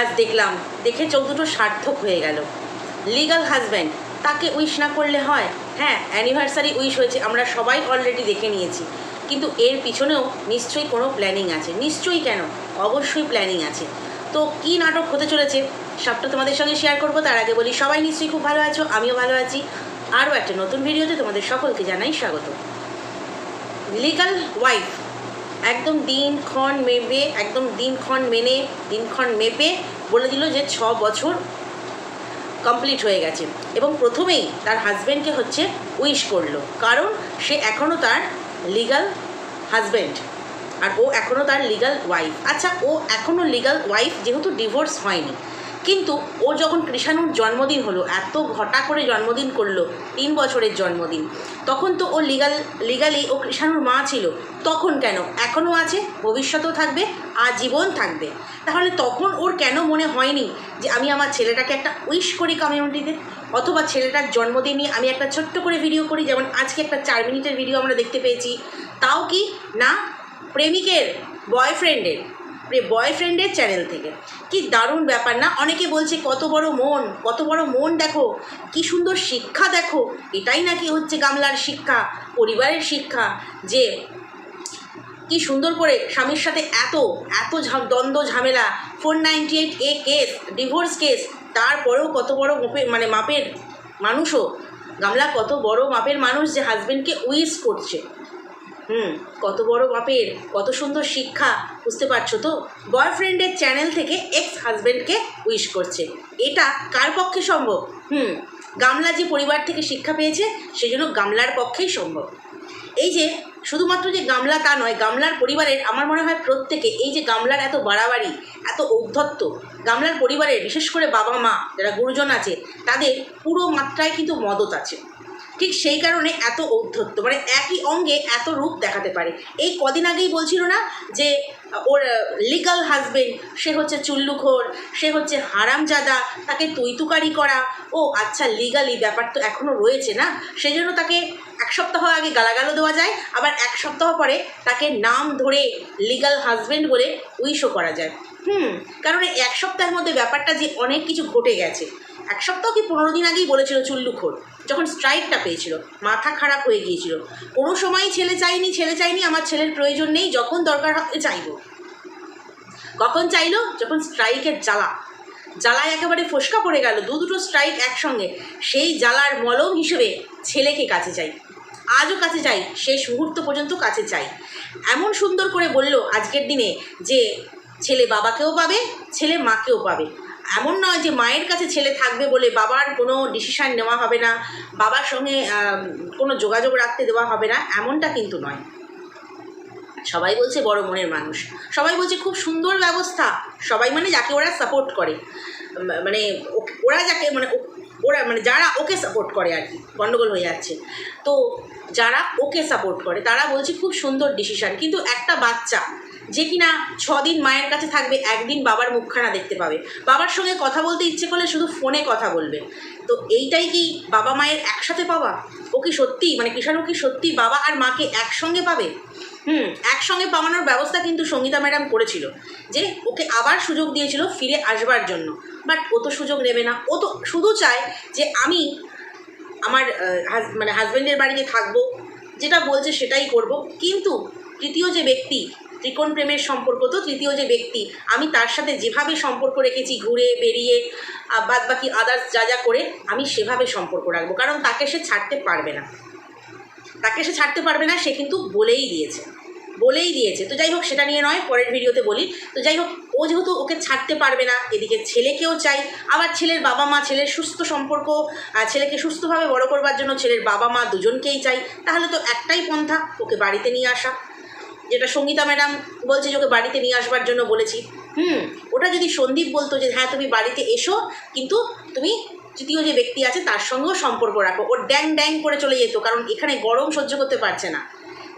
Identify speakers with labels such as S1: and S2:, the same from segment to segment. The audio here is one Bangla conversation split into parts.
S1: আজ দেখলাম, দেখে চোখ দুটো সার্থক হয়ে গেল। লিগাল হাজব্যান্ড তাকে উইশ না করলে হয়। হ্যাঁ অ্যানিভার্সারি উইশ হয়েছে, আমরা সবাই অলরেডি দেখে নিয়েছি। কিন্তু এর পিছনেও নিশ্চয়ই কোনো প্ল্যানিং আছে। নিশ্চয়ই কেন? অবশ্যই প্ল্যানিং আছে। তো কী নাটক হতে চলেছে, সবটা তোমাদের সঙ্গে শেয়ার করব। তার আগে বলি, সবাই নিশ্চয়ই খুব ভালো আছো, আমিও ভালো আছি। আরও একটা নতুন ভিডিওতে তোমাদের সকলকে জানাই স্বাগত। লিগাল ওয়াইফ একদম দিনক্ষণ মেপে, একদম দিনক্ষণ মেনে দিনক্ষণ মেপে বলে দিল যে ছ বছর কমপ্লিট হয়ে গেছে। এবং প্রথমেই তার হাজব্যান্ডকে হচ্ছে উইশ করল। কারণ সে এখনও তার লিগাল হাজব্যান্ড আর ও এখনও তার লিগাল ওয়াইফ আচ্ছা ও এখনও লিগাল ওয়াইফ যেহেতু ডিভোর্স হয়নি। কিন্তু ও যখন কৃষাণুর জন্মদিন হলো, এত ঘটা করে জন্মদিন করল, তিন বছরের জন্মদিন, তখন তো ও লিগাল লিগালি ও কৃষাণুর মা ছিল, তখন কেন? এখনও আছে, ভবিষ্যতেও থাকবে, আজীবন থাকবে। তাহলে তখন ওর কেন মনে হয়নি যে আমি আমার ছেলেটাকে একটা উইশ করি কমিউনিটিতে অথবা ছেলেটার জন্মদিন নিয়ে আমি একটা ছোট্ট করে ভিডিও করি, যেমন আজকে একটা চার মিনিটের ভিডিও আমরা দেখতে পেয়েছি। তাও কি? না? প্রেমিকের বয়ফ্রেন্ডের বয়ফ্রেন্ডের চ্যানেল থেকে। কি দারুণ ব্যাপার না? অনেকে বলছে, কত বড় মন, কত বড় মন দেখো, কি সুন্দর শিক্ষা দেখো। এটাই নাকি হচ্ছে গামলার শিক্ষা, পরিবারের শিক্ষা, যে কি সুন্দর করে স্বামীর সাথে এত এত দ্বন্দ্ব, ঝামেলা four ninety eight A case divorce case তারপরেও কত বড় মানে মাপের মানুষও, গামলা কত বড় মাপের মানুষ যে হাজবেন্ডকে উইস করছে। হুম। কত বড় বাপের, কত সুন্দর শিক্ষা, বুঝতে পারছ তো? বয়ফ্রেন্ডের চ্যানেল থেকে এক্স হাজব্যান্ডকে উইশ করছে। এটা কার পক্ষে সম্ভব? হুম গামলা যে পরিবার থেকে শিক্ষা পেয়েছে, সেজন্য গামলার পক্ষেই সম্ভব। এই যে, শুধুমাত্র যে গামলা তা নয়, গামলার পরিবারের আমার মনে হয় প্রত্যেকে এই যে গামলার এত বাড়াবাড়ি, এত ঔদ্ধত্য, গামলার পরিবারের বিশেষ করে বাবা মা যারা গুরুজন আছে, তাদের পুরো মাত্রায় কিন্তু মদত আছে। ঠিক সেই কারণে এত ঔদ্ধত্য মানে একই অঙ্গে এত রূপ দেখাতে পারে। এই কদিন আগেই বলছিল না যে, ওর লিগাল হাজবেন্ড সে হচ্ছে চুল্লুখোর, সে হচ্ছে হারামজাদা, তাকে তুইতুকারি করা। ও আচ্ছা লিগালি ব্যাপার তো এখনও রয়েছে না। সেই জন্য তাকে এক সপ্তাহ আগে গালাগালও দেওয়া যায়, আবার এক সপ্তাহ পরে তাকে নাম ধরে লিগাল হাজবেন্ড বলে উইশও করা যায়। হুম, কারণ এক সপ্তাহের মধ্যে ব্যাপারটা যে অনেক কিছু ঘটে গেছে। এক সপ্তাহ কি পনেরো দিন আগেই বলেছিল চুল্লুখোর যখন স্ট্রাইকটা পেয়েছিল, মাথা খারাপ হয়ে গিয়েছিল। কোনো সময়ই ছেলে চাইনি ছেলে চাইনি, আমার ছেলের প্রয়োজন নেই, যখন দরকার হবে চাইব। কখন চাইলো? যখন স্ট্রাইকের জ্বালা। জ্বালায় একেবারে ফসকা পড়ে গেল, দু দুটো স্ট্রাইক একসঙ্গে। সেই জ্বালার মলম হিসেবে ছেলেকে কাছে চাই। আজও কাছে চাই, শেষ মুহূর্ত পর্যন্ত কাছে চাই। এমন সুন্দর করে বলল আজকের দিনে যে, ছেলে বাবাকেও পাবে, ছেলে মাকেও পাবে। এমন নয় যে মায়ের কাছে ছেলে থাকবে বলে বাবার কোনো ডিসিশান নেওয়া হবে না, বাবার সঙ্গে কোনো যোগাযোগ রাখতে দেওয়া হবে না, এমনটা কিন্তু নয়। সবাই বলছে বড় মনের মানুষ। সবাই বলছে খুব সুন্দর ব্যবস্থা। সবাই মানে যাকে ওরা সাপোর্ট করে। মানে ওরা যাকে মানে ওরা মানে যারা ওকে সাপোর্ট করে আর কি গণ্ডগোল হয়ে যাচ্ছে। তো যারা ওকে সাপোর্ট করে, তারা বলছে খুব সুন্দর ডিসিশান কিন্তু একটা বাচ্চা যে কিনা ছদিন মায়ের কাছে থাকবে, একদিন বাবার মুখখানা দেখতে পাবে। বাবার সঙ্গে কথা বলতে ইচ্ছে করলে শুধু ফোনে কথা বলবে। তো এইটাই কি বাবা মায়ের একসাথে পাওয়া? ও কি সত্যি? মানে কিষাণু কি সত্যি বাবা আর মাকে একসঙ্গে পাবে? হুম, একসঙ্গে পাওয়ানোর ব্যবস্থা কিন্তু সঙ্গীতা ম্যাডাম করেছিল, যে ওকে আবার সুযোগ দিয়েছিল ফিরে আসবার জন্য। বাট ও তো সুযোগ নেবে না। ও তো শুধু চায় যে আমি আমার মানে হাজব্যান্ডের বাড়িতে থাকব, যেটা বলছে সেটাই করব। কিন্তু তৃতীয় যে ব্যক্তি ত্রিকোণ প্রেমের সম্পর্ক তো তৃতীয় যে ব্যক্তি, আমি তার সাথে যেভাবে সম্পর্ক রেখেছি, ঘুরে, বেরিয়ে বাদ বাকি আদার্স যা যা করে, আমি সেভাবে সম্পর্ক রাখব। কারণ তাকে সে ছাড়তে পারবে না। তাকে সে ছাড়তে পারবে না, সে কিন্তু বলেই দিয়েছে। বলেই দিয়েছে। তো যাই হোক, সেটা নিয়ে নয়, পরের ভিডিওতে বলি। তো যাই হোক, ও যেহেতু ওকে ছাড়তে পারবে না, এদিকে ছেলেকেও চাই। আবার ছেলের বাবা মা ছেলের সুস্থ সম্পর্ক ছেলেকে সুস্থভাবে বড় করবার জন্য ছেলের বাবা মা দুজনকেই চাই। তাহলে তো একটাই পন্থা, ওকে বাড়িতে নিয়ে আসা। যেটা সঙ্গীতা ম্যাডাম বলছে যে ওকে বাড়িতে নিয়ে আসবার জন্য বলেছি। হুম, ওটা যদি সন্দীপ বলতো যে হ্যাঁ তুমি বাড়িতে এসো, কিন্তু তুমি তৃতীয় যে ব্যক্তি আছে তার সঙ্গেও সম্পর্ক রাখো। ও ড্যাং ড্যাং করে চলে যেত, কারণ এখানে গরম সহ্য করতে পারছে না।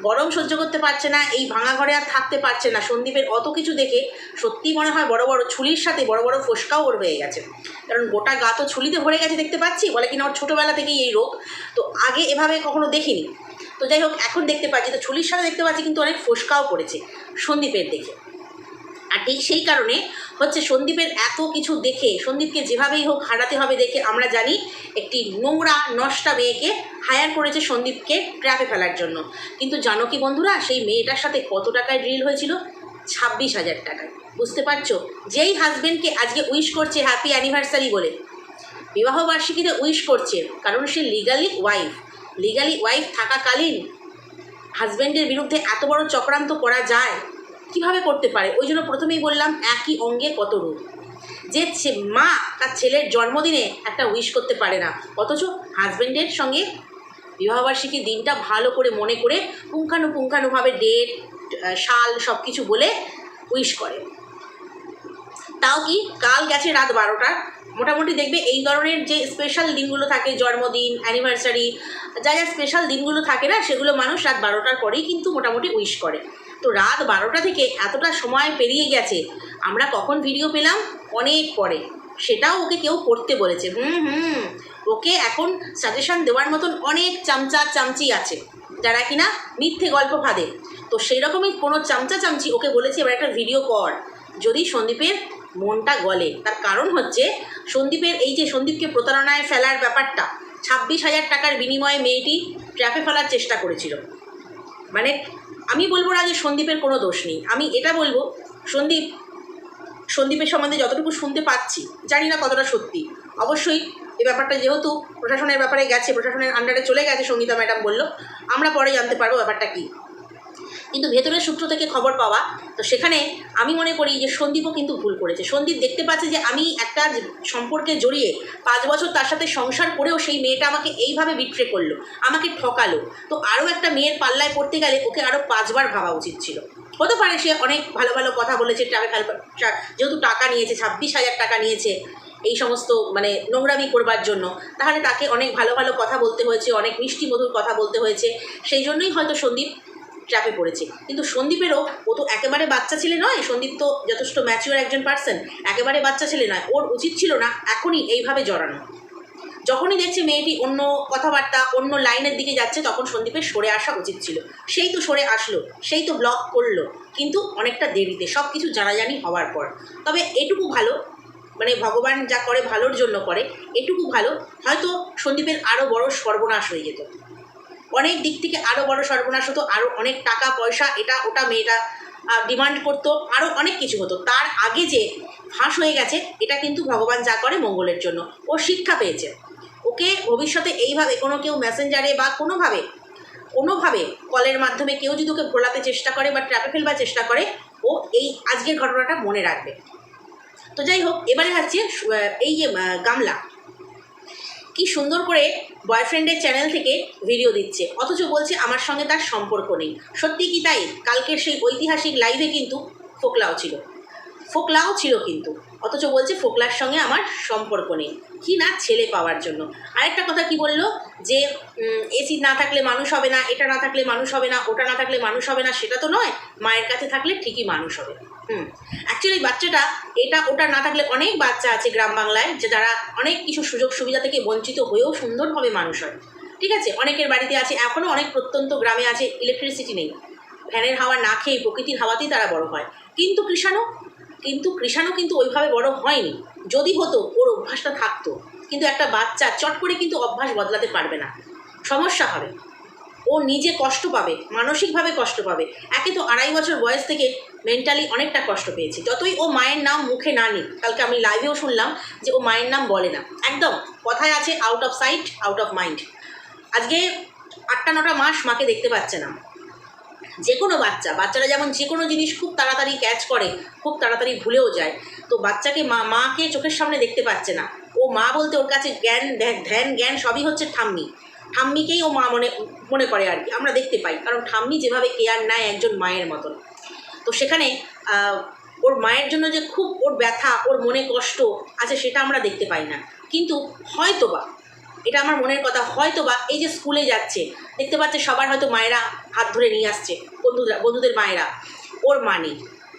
S1: গরম সহ্য করতে পারছে না, এই ভাঙা ঘরে আর থাকতে পারছে না। সন্দীপের অত কিছু দেখে সত্যি মনে হয় বড় বড় ছুলির সাথে বড় বড় ফোসকাও ওর হয়ে গেছে। কারণ গোটা গা তো ছুলিতে ভরে গেছে, দেখতে পাচ্ছি? বলে কিনা ওর ছোটোবেলা থেকেই এই রোগ। তো আগে এভাবে কখনো দেখিনি। তো যাই হোক, এখন দেখতে পাচ্ছি, তো ছুলির সাথে দেখতে পাচ্ছি কিন্তু অনেক ফোসকাও পড়েছে সন্দীপের দেখে। আর ঠিক সেই কারণে হচ্ছে সন্দীপের এত কিছু দেখে, সন্দীপকে যেভাবেই হোক হারাতে হবে দেখে আমরা জানি একটি নোংরা, নষ্টা মেয়েকে হায়ার করেছে সন্দীপকে ট্র্যাপে ফেলার জন্য। কিন্তু জানো কি বন্ধুরা, সেই মেয়েটার সাথে কত টাকায় ড্রিল হয়েছিল? ছাব্বিশ হাজার টাকায়। বুঝতে পারছ? যেই হাজবেন্ডকে আজকে উইশ করছে হ্যাপি অ্যানিভার্সারি বলে। বিবাহ বার্ষিকীতে উইশ করছে, কারণ সে লিগালি ওয়াইফ লিগালি ওয়াইফ থাকাকালীন হাজব্যান্ডের বিরুদ্ধে এত বড় চক্রান্ত করা যায়, কীভাবে করতে পারে? ওই জন্য প্রথমেই বললাম, একই অঙ্গে কত রূপ যে মা তার ছেলের জন্মদিনে একটা উইশ করতে পারে না। অথচ হাজব্যান্ডের সঙ্গে বিবাহবার্ষিকীর দিনটা ভালো করে মনে করে পুঙ্খানুপুঙ্খানুভাবে ডেট সাল সব কিছু বলে উইশ করে। তাও কি? কাল গেছে রাত বারোটা মোটামুটি দেখবে এই ধরনের যে স্পেশাল দিনগুলো থাকে, জন্মদিন অ্যানিভার্সারি যা যা স্পেশাল দিনগুলো থাকে না, সেগুলো মানুষ রাত বারোটার পরেই কিন্তু মোটামুটি উইশ করে। তো রাত বারোটা থেকে এতটা সময় পেরিয়ে গেছে, আমরা কখন ভিডিও পেলাম? অনেক পরে। সেটাও ওকে কেউ করতে বলেছে। হুম হুম। ওকে এখন সাজেশন দেওয়ার মতন অনেক চামচা চামচি আছে, যারা কিনা মিথ্যে গল্প ফাঁদে তো সেই রকমই কোনো চামচা চামচি ওকে বলেছে, এবার একটা ভিডিও কর। যদি সন্দীপের মনটা গলে। তার কারণ হচ্ছে সন্দীপের এই যে সন্দীপকে প্রতারণায় ফেলার ব্যাপারটা, ছাব্বিশ হাজার টাকার বিনিময়ে মেয়েটি ট্র্যাপে ফেলার চেষ্টা করেছিল। মানে আমি বলব না যে সন্দীপের কোনো দোষ নেই। আমি এটা বলব, সন্দীপ, সন্দীপের সম্বন্ধে যতটুকু শুনতে পাচ্ছি, জানি না কতটা সত্যি। অবশ্যই এ ব্যাপারটা যেহেতু প্রশাসনের ব্যাপারে গেছে, প্রশাসনের আন্ডারে চলে গেছে, সঙ্গীতা ম্যাডাম বলল, আমরা পরে জানতে পারব ব্যাপারটা কী। কিন্তু ভেতরের সূত্র থেকে খবর পাওয়া, তো সেখানে আমি মনে করি যে সন্দীপও কিন্তু ভুল করেছে। সন্দীপ দেখতে পাচ্ছে যে আমি একটা সম্পর্কে জড়িয়ে পাঁচ বছর তার সাথে সংসার করেও সেই মেয়েটা আমাকে এইভাবে বিট্রে করল, আমাকে ঠকালো। তো আরও একটা মেয়ের পাল্লায় পড়তে গেলে ওকে আরও পাঁচবার ভাবা উচিত ছিল। হতে পারে সে অনেক ভালো ভালো কথা বলেছে ট্রাভেল যেহেতু টাকা নিয়েছে, ছাব্বিশ হাজার টাকা নিয়েছে এই সমস্ত মানে নোংরামি করবার জন্য, তাহলে তাকে অনেক ভালো ভালো কথা বলতে হয়েছে, অনেক মিষ্টি মধুর কথা বলতে হয়েছে। সেই জন্যই হয়তো সন্দীপ ট্র্যাপে পড়েছে। কিন্তু সন্দীপেরও ও তো একেবারে বাচ্চা ছেলে নয়, সন্দীপ তো যথেষ্ট ম্যাচিওর একজন পার্সন একেবারে বাচ্চা ছেলে নয়। ওর উচিত ছিল না এখনই এইভাবে জড়ানো। যখনই দেখছে মেয়েটি অন্য কথাবার্তা, অন্য লাইনের দিকে যাচ্ছে, তখন সন্দীপের সরে আসা উচিত ছিল। সেই তো সরে আসলো, সেই তো ব্লক করল, কিন্তু অনেকটা দেরিতে সব কিছু জানাজানি হওয়ার পর। তবে এটুকু ভালো মানে ভগবান যা করে ভালোর জন্য করে, এটুকু ভালো, হয়তো সন্দীপের আরও বড় সর্বনাশ হয়ে যেত। অনেক দিক থেকে আরও বড় সর্বনাশ হতো আরও অনেক টাকা, পয়সা, এটা, ওটা মেয়েটা ডিমান্ড করতো আরও অনেক কিছু হতো। তার আগে যে ফাঁস হয়ে গেছে, এটা কিন্তু ভগবান যা করে মঙ্গলের জন্য। ও শিক্ষা পেয়েছে। ওকে ভবিষ্যতে এইভাবে কোনো কেউ মেসেঞ্জারে বা কোনোভাবে কোনোভাবে কলের মাধ্যমে কেউ যদি ওকে ভোলাতে চেষ্টা করে বা ট্র্যাপে ফেলবার চেষ্টা করে, ও এই আজকের ঘটনাটা মনে রাখবে। তো যাই হোক, এবারে হচ্ছে এই যে গামলা। কি সুন্দর করে বয়ফ্রেন্ডের চ্যানেল থেকে ভিডিও দিচ্ছে। অথচ বলছে, আমার সঙ্গে তার সম্পর্ক নেই। সত্যি কি তাই? কালকের সেই ঐতিহাসিক লাইভে কিন্তু ফোকলাও ছিল। ফোকলাও ছিল কিন্তু। অথচ বলছে ফোকলার সঙ্গে আমার সম্পর্ক নেই। কি না ছেলে পাওয়ার জন্য। আরেকটা কথা কি বলল? যে এসি না থাকলে মানুষ হবে না, এটা না থাকলে মানুষ হবে না, ওটা না থাকলে মানুষ হবে না, সেটা তো নয়। মায়ের কাছে থাকলে ঠিকই মানুষ হবে। হুম। অ্যাকচুয়ালি বাচ্চাটা, এটা, ওটা না থাকলে অনেক বাচ্চা আছে গ্রাম বাংলায়, যে যারা অনেক কিছু সুযোগ সুবিধা থেকে বঞ্চিত হয়েও সুন্দরভাবে মানুষ হয়। ঠিক আছে? অনেকের বাড়িতে আছে এখনও অনেক প্রত্যন্ত গ্রামে আছে ইলেকট্রিসিটি নেই। ফ্যানের হাওয়া না খেয়ে প্রকৃতির হাওয়াতেই তারা বড় হয়। কিন্তু কৃষাণু কিন্তু কৃষাণু কিন্তু ওইভাবে বড় হয়নি। যদি হতো, ওর অভ্যাসটা থাকতো। কিন্তু একটা বাচ্চা চট করে কিন্তু অভ্যাস বদলাতে পারবে না। সমস্যা হবে। ও নিজে কষ্ট পাবে, মানসিকভাবে কষ্ট পাবে। একে তো আড়াই বছর বয়স থেকে মেন্টালি অনেকটা কষ্ট পেয়েছে। যতই ও মায়ের নাম মুখে না নিক, কালকে আমি লাইভেও শুনলাম যে ও মায়ের নাম বলে না। একদম, কথায় আছে out of sight out of mind আজকে আটটা নটা মাস মাকে দেখতে পাচ্ছে না। যে কোনো বাচ্চা বাচ্চারা যেমন যে কোনো জিনিস খুব তাড়াতাড়ি ক্যাচ করে, খুব তাড়াতাড়ি ভুলেও যায়। তো বাচ্চাকে মা, মাকে চোখের সামনে দেখতে পাচ্ছে না। ও মা বলতে ওর কাছে জ্ঞান, ধ্যান- জ্ঞান সবই হচ্ছে ঠাম্মি। ঠাম্মিকেই ও মা মনে মনে করে আর কি, আমরা দেখতে পাই। কারণ ঠাম্মি যেভাবে কেয়ার নেয় একজন মায়ের মতন। তো সেখানে ওর মায়ের জন্য যে খুব ওর ব্যথা, ওর মনে কষ্ট আছে সেটা আমরা দেখতে পাই না। কিন্তু হয়তো বা এটা আমার মনের কথা। হয়তো বা এই যে স্কুলে যাচ্ছে, দেখতে পাচ্ছে সবার হয়তো মায়েরা হাত ধরে নিয়ে আসছে, বন্ধুরা, বন্ধুদের মায়েরা। ওর মা নেই।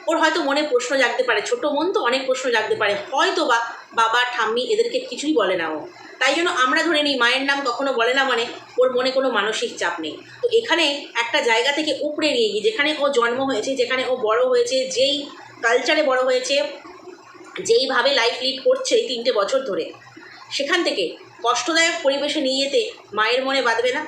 S1: ওর হয়তো মনে প্রশ্ন জাগতে পারে, ছোট মন তো অনেক প্রশ্ন জাগতে পারে। হয়তো বা বাবা, ঠাম্মি এদেরকে কিছুই বলে না ও। তাই জন্য আমরা ধরে নিই, মায়ের নাম কখনো বলে না মানে ওর মনে কোনো মানসিক চাপ নেই। তো এখানে একটা জায়গা থেকে উপড়ে নিয়ে গিয়ে, যেখানে ও জন্ম হয়েছে, যেখানে ও বড় হয়েছে, যেই কালচারে বড় হয়েছে, যেইভাবে লাইফ লিড করছে এই তিনটে বছর ধরে, সেখান থেকে কষ্টদায়ক পরিবেশে নিয়ে যেতে মায়ের মনে বাঁধবে না?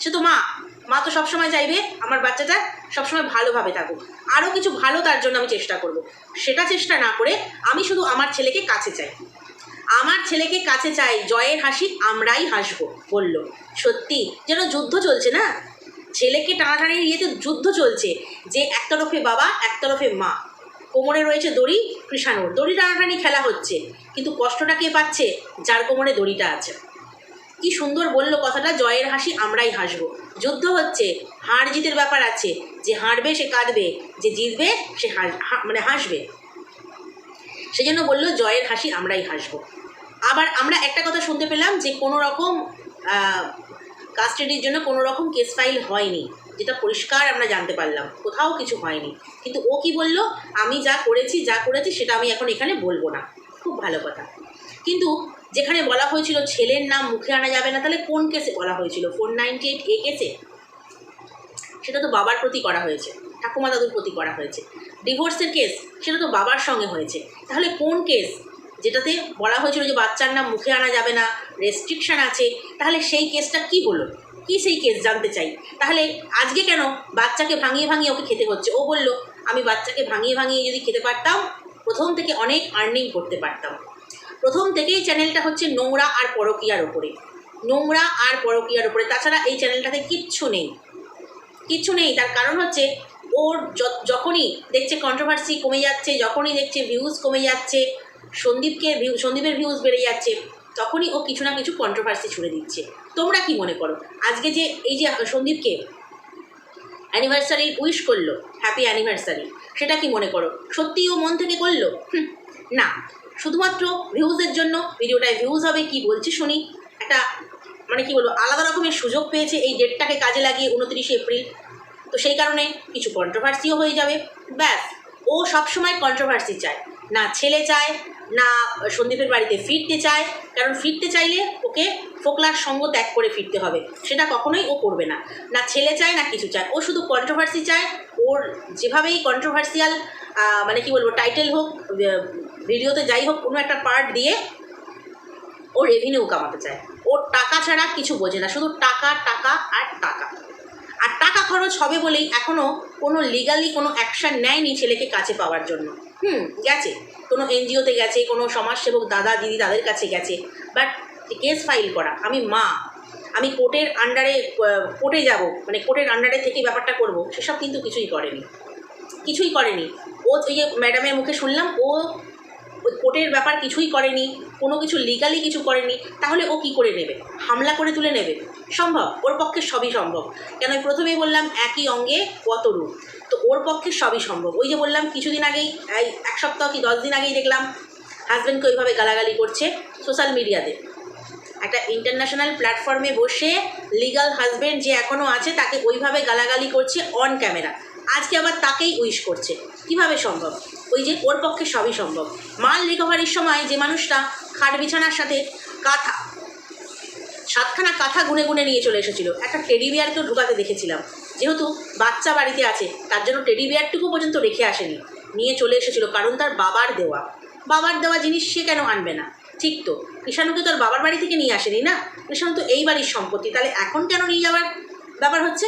S1: সে তো মা। মা তো সবসময় চাইবে আমার বাচ্চাটা সবসময় ভালোভাবে থাকুক। আরও কিছু ভালো তার জন্য আমি চেষ্টা করব। সেটা চেষ্টা না করে আমি শুধু আমার ছেলেকে কাছে চাই। আমার ছেলেকে কাছে চাই, জয়ের হাসি আমরাই হাসবো, বলল। সত্যি? যেন যুদ্ধ চলছে না? ছেলেকে টানাটানির ইয়েতে যুদ্ধ চলছে। যে এক তরফে বাবা এক তরফে মা। কোমরে রয়েছে দড়ি কৃষাণুর দড়ি টানাটানি খেলা হচ্ছে, কিন্তু কষ্টটা কে পাচ্ছে? যার কোমরে দড়িটা আছে। কি সুন্দর বলল কথাটা, জয়ের হাসি আমরাই হাসবো। যুদ্ধ হচ্ছে, হার জিতের ব্যাপার আছে, যে হাঁটবে সে কাঁদবে, যে জিতবে সে হাস- মানে হাসবে। সেজন্য বলল, জয়ের হাসি আমরাই হাসবো। আবার আমরা একটা কথা শুনতে পেলাম যে কোনো রকম কাস্টাডির জন্য কোনো রকম কেস ফাইল হয়নি। যেটা পরিষ্কার আমরা জানতে পারলাম, কোথাও কিছু হয়নি। কিন্তু ও কি বলল? আমি যা করেছি যা করেছি, সেটা আমি এখন এখানে বলব না। খুব ভালো কথা। কিন্তু যেখানে বলা হয়েছিল ছেলের নাম মুখে আনা যাবে না, তাহলে কোন কেসে বলা হয়েছিল? ফোর নাইনটি এইট এ কেসে? সেটা তো বাবার প্রতি করা হয়েছে। ঠাকুমা দাদুর প্রতি করা হয়েছে। ডিভোর্সের কেস, সেটা তো বাবার সঙ্গে হয়েছে। তাহলে কোন কেস? যেটাতে বলা হয়েছিল যে বাচ্চার নাম মুখে আনা যাবে না রেস্ট্রিকশন আছে, তাহলে সেই কেসটা কি হলো? কি সেই কেস জানতে চাই? তাহলে আজকে কেন বাচ্চাকে ভাঙিয়ে ভাঙিয়ে ওকে খেতে হচ্ছে? ও বলল, আমি বাচ্চাকে ভাঙিয়ে ভাঙিয়ে যদি খেতে পারতাম, প্রথম থেকে অনেক আর্নিং করতে পারতাম। প্রথম থেকেই চ্যানেলটা হচ্ছে নোংরা আর পরকীয়ার ওপরে নোংরা আর পরকীয়ার ওপরে তাছাড়া এই চ্যানেলটাতে কিচ্ছু নেই। কিচ্ছু নেই। তার কারণ হচ্ছে, ওর যখনই দেখছে কন্ট্রোভার্সি কমে যাচ্ছে, যখনই দেখছে ভিউজ কমে যাচ্ছে, সন্দীপকে ভিউ সন্দীপের ভিউজ বেড়ে যাচ্ছে তখনই ও কিছু না কিছু কন্ট্রোভার্সি ছুড়ে দিচ্ছে। তোমরা কি মনে করো? আজকে যে এই যে সন্দীপকে অ্যানিভার্সারি উইশ করল হ্যাপি অ্যানিভার্সারি সেটা কি মনে করো? সত্যিই ও মন থেকে করল? না। শুধুমাত্র ভিউজের জন্য ভিডিওটায় ভিউজ হবে কি বলছি শুনি। একটা মানে কি বলব, আলাদা রকমের সুযোগ পেয়েছে এই ডেটটাকে কাজে লাগিয়ে উনত্রিশে এপ্রিল। তো সেই কারণে কিছু কন্ট্রোভার্সিও হয়ে যাবে। ব্যাস, ও সবসময় কন্ট্রোভার্সি চায়। না ছেলে চায় না সন্দীপের বাড়িতে ফিরতে চায়, কারণ ফিরতে চাইলে ওকে ফোকলার সঙ্গ ত্যাগ করে ফিরতে হবে। সেটা কখনোই ও করবে না। না ছেলে চায়, না কিছু চায়। ও শুধু কন্ট্রোভার্সি চায়। ওর যেভাবেই কন্ট্রোভার্সিয়াল মানে কি বলব টাইটেল হোক ভিডিওতে যাই হোক, কোনো একটা পার্ট দিয়ে ও রেভিনিউ কামাতে চায়। ওর টাকা ছাড়া কিছু বোঝে না, শুধু টাকা টাকা আর টাকা। আর টাকা খরচ হবে বলেই এখনও কোনো লিগালি কোনো অ্যাকশান নেয়নি ছেলেকে কাছে পাওয়ার জন্য। হুম, গেছে। কোনো এনজিওতে গেছে, কোনো সমাজসেবক দাদা, দিদি তাদের কাছে গেছে। বাট কেস ফাইল করা, আমি মা। আমি কোর্টের আন্ডারে কোর্টে যাব মানে কোর্টের আন্ডারে থেকে ব্যাপারটা করব, সেসব কিন্তু কিছুই করেনি। কিছুই করেনি। ও ওই যে ম্যাডামের মুখে শুনলাম, ও কোর্টের ব্যাপার কিছুই করেনি, কোনো কিছু লিগালি কিছু করেনি। তাহলে ও কি করে নেবে? হামলা করে তুলে নেবে? সম্ভব? ওর পক্ষে সবই সম্ভব। কেন? প্রথমেই বললাম একই অঙ্গে কত রূপ। তো ওর পক্ষে সবই সম্ভব। ওই যে বললাম, কিছুদিন আগেই, এই এক সপ্তাহ কি দশ দিন আগেই দেখলাম হাজব্যান্ডকে ওইভাবে গালাগালি করছে সোশ্যাল মিডিয়াতে একটা ইন্টারন্যাশনাল প্ল্যাটফর্মে বসে লিগাল হাজব্যান্ড যে এখনও আছে, তাকে ওইভাবে গালাগালি করছে অন ক্যামেরা আজকে আবার তাকেই উইশ করছে। কীভাবে সম্ভব? ওই যে ওর পক্ষে সবই সম্ভব। মাল রিকভারির সময় যে মানুষটা খাট বিছানার সাথে কাঁথা সাতখানা কাঁথা গুনে গুনে নিয়ে চলে এসেছিল। একটা টেডি বিয়ারকেও ঢুকাতে দেখেছিলাম। যেহেতু বাচ্চা বাড়িতে আছে, তার জন্য টেডি বিয়ারটুকু পর্যন্ত রেখে আসেনি। নিয়ে চলে এসেছিল কারণ তার বাবার দেওয়া। বাবার দেওয়া জিনিস সে কেন আনবে না? ঠিক তো। কৃষাণুকে তো আর বাবার বাড়ি থেকে নিয়ে আসেনি না? কৃষাণু তো এই বাড়ির সম্পত্তি, তাহলে এখন কেন নিয়ে যাওয়ার ব্যাপার হচ্ছে?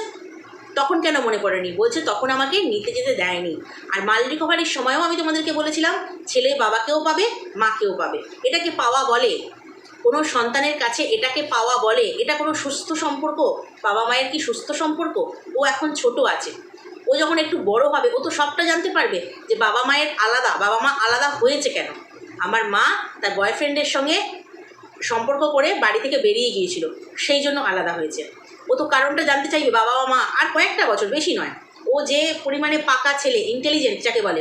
S1: তখন কেন মনে পড়েনি বলছে, তখন আমাকে নিতে যেতে দেয়নি। আর মাল রিকভারির সময়ও আমি তোমাদেরকে বলেছিলাম, ছেলে বাবাকেও পাবে, মাকেও পাবে। এটাকে পাওয়া বলে কোনো সন্তানের কাছে এটাকে পাওয়া বলে, এটা কোনো সুস্থ সম্পর্ক? বাবা মায়ের কি সুস্থ সম্পর্ক? ও এখন ছোট আছে। ও যখন একটু বড় হবে, ও তো সবটা জানতে পারবে যে বাবা মায়ের আলাদা, বাবা মা আলাদা হয়েছে কেন? আমার মা তার বয়ফ্রেন্ডের সঙ্গে সম্পর্ক করে বাড়ি থেকে বেরিয়ে গিয়েছিল, সেই জন্য আলাদা হয়েছে। ও তো কারণটা জানতে চাইবে, বাবা মা আর কয়েকটা বছর, বেশি নয়। ও যে পরিমাণে পাকা ছেলে ইন্টেলিজেন্ট যাকে বলে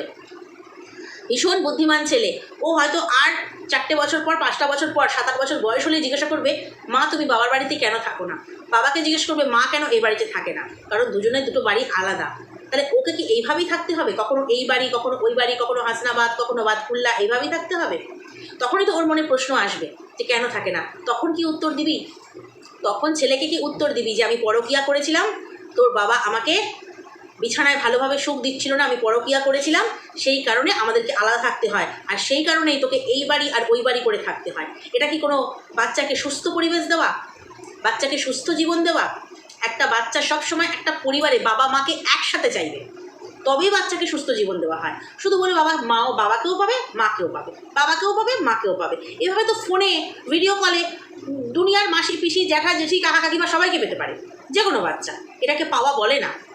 S1: ভীষণ বুদ্ধিমান ছেলে। ও হয়তো আর চারটে বছর পর, পাঁচটা বছর পর, সাত আট বছর বয়স হলে জিজ্ঞাসা করবে, মা, তুমি বাবার বাড়িতে কেন থাকো না? বাবাকে জিজ্ঞেস করবে, মা, কেন এই বাড়িতে থাকে না? কারণ দুজনের দুটো বাড়ি আলাদা। তাহলে ওকে কি এইভাবেই থাকতে হবে? কখনো এই বাড়ি, কখনো ওই বাড়ি, কখনো হাসনাবাদ, কখনো বাদকুল্লা এইভাবেই থাকতে হবে? তখনই তো ওর মনে প্রশ্ন আসবে যে কেন থাকে না। তখন কি উত্তর দিবি? তখন ছেলেকে কি উত্তর দিবি যে, আমি পরকিয়া করেছিলাম, তোর বাবা আমাকে বিছানায় ভালোভাবে সুখ দিচ্ছিল না, আমি পরকিয়া করেছিলাম, সেই কারণে আমাদেরকে আলাদা থাকতে হয়। আর সেই কারণেই তোকে এই বাড়ি আর ওই বাড়ি করে থাকতে হয়। এটা কি কোনো বাচ্চাকে সুস্থ পরিবেশ দেওয়া? বাচ্চাকে সুস্থ জীবন দেওয়া? একটা বাচ্চা সবসময় একটা পরিবারে বাবা মাকে একসাথে চাইবে। তবেই বাচ্চাকে সুস্থ জীবন দেওয়া হয়। শুধু বলে বাবা, মাও বাবাকেও পাবে, মাকেও পাবে। বাবাকেও পাবে, মাকেও পাবে। এভাবে তো ফোনে ভিডিও কলে দুনিয়ার মাসি পিসি জ্যাঠা জেঠি কাকা কাকিমা সবাইকে পেতে পারে। যে কোনো বাচ্চা। এটাকে পাওয়া বলে না।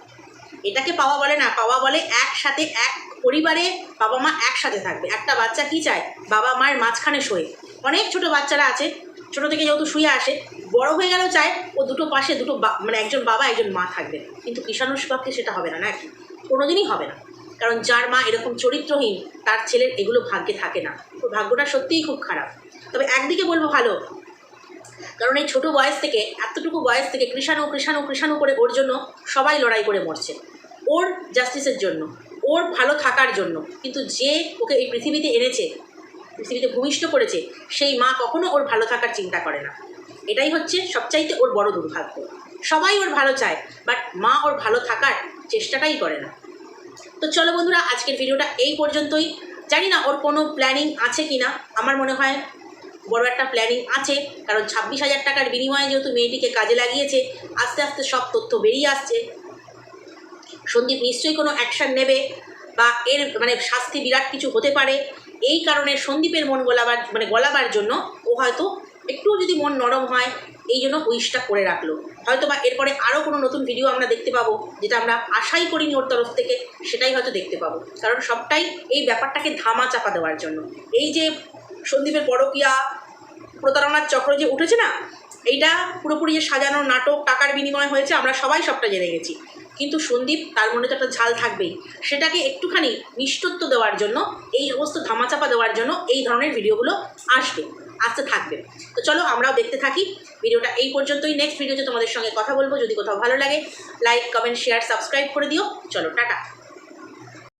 S1: এটাকে পাওয়া বলে না, পাওয়া বলে একসাথে এক পরিবারে বাবা মা একসাথে থাকবে। একটা বাচ্চা কি চায়? বাবা মায়ের মাঝখানে শোয়ে। অনেক ছোট বাচ্চারা আছে, ছোট থেকে যেহেতু শুয়ে আসে, বড় হয়ে গেলেও চায়, ও দুটো পাশে দুটো মানে একজন বাবা, একজন মা থাকবে। কিন্তু কিষাণুষ পক্ষে সেটা হবে না, নাকি? কোনোদিনই হবে না। কারণ যার মা এরকম চরিত্রহীন, তার ছেলের এগুলো ভাগ্যে থাকে না। ওর ভাগ্যটা সত্যিই খুব খারাপ। তবে একদিকে বলব ভালো কারণ এই ছোটো বয়স থেকে, এতটুকু বয়স থেকে কৃষাণু কৃষাণু কৃষাণু করে ওর জন্য সবাই লড়াই করে মরছে। ওর জাস্টিসের জন্য, ওর ভালো থাকার জন্য। কিন্তু যে ওকে এই পৃথিবীতে এনেছে, পৃথিবীতে ভূমিষ্ঠ করেছে, সেই মা কখনো ওর ভালো থাকার চিন্তা করে না। এটাই হচ্ছে সবচাইতে ওর বড় দুর্ভাগ্য। সবাই ওর ভালো চায় বাট মা ওর ভালো থাকার চেষ্টাটাই করে না। তো চলো বন্ধুরা, আজকের ভিডিওটা এই পর্যন্তই। জানি না ওর কোনো প্ল্যানিং আছে কি না আমার মনে হয় বড় একটা প্ল্যানিং আছে, কারণ ছাব্বিশ হাজার টাকার বিনিময়ে যেহেতু মেয়েটিকে কাজে লাগিয়েছে, আস্তে আস্তে সব তথ্য বেরিয়ে আসছে। সন্দীপ নিশ্চয়ই কোনো অ্যাকশন নেবে বা এর মানে শাস্তি বিরাট কিছু হতে পারে। এই কারণে সন্দীপের মন গলাবার মানে গলাবার জন্য ও হয়তো একটু যদি মন নরম হয়, এই জন্য উইশটা করে রাখল। হয়তো বা এরপরে আরও কোনো নতুন ভিডিও আমরা দেখতে পাবো, যেটা আমরা আশাই করিনি ওর তরফ থেকে, সেটাই হয়তো দেখতে পাবো। কারণ সবটাই এই ব্যাপারটাকে ধামা চাপা দেওয়ার জন্য। এই যে সন্দীপের পরকিয়া প্রতারণার চক্র যে উঠেছে না, এইটা পুরোপুরি যে সাজানো নাটক, টাকার বিনিময় হয়েছে, আমরা সবাই সবটা জেনে গেছি। কিন্তু সন্দীপ, তার মনে তো একটা ঝাল থাকবেই। সেটাকে একটুখানি মিষ্টত্ব দেওয়ার জন্য, এই সমস্ত ধামাচাপা দেওয়ার জন্য এই ধরনের ভিডিওগুলো আসবে, আসতে থাকবে। তো চলো আমরাও দেখতে থাকি। ভিডিওটা এই পর্যন্তই। নেক্সট ভিডিওতে তোমাদের সঙ্গে কথা বলব। যদি কোথাও ভালো লাগে লাইক কমেন্ট শেয়ার সাবস্ক্রাইব করে দিও। চলো, টাটা।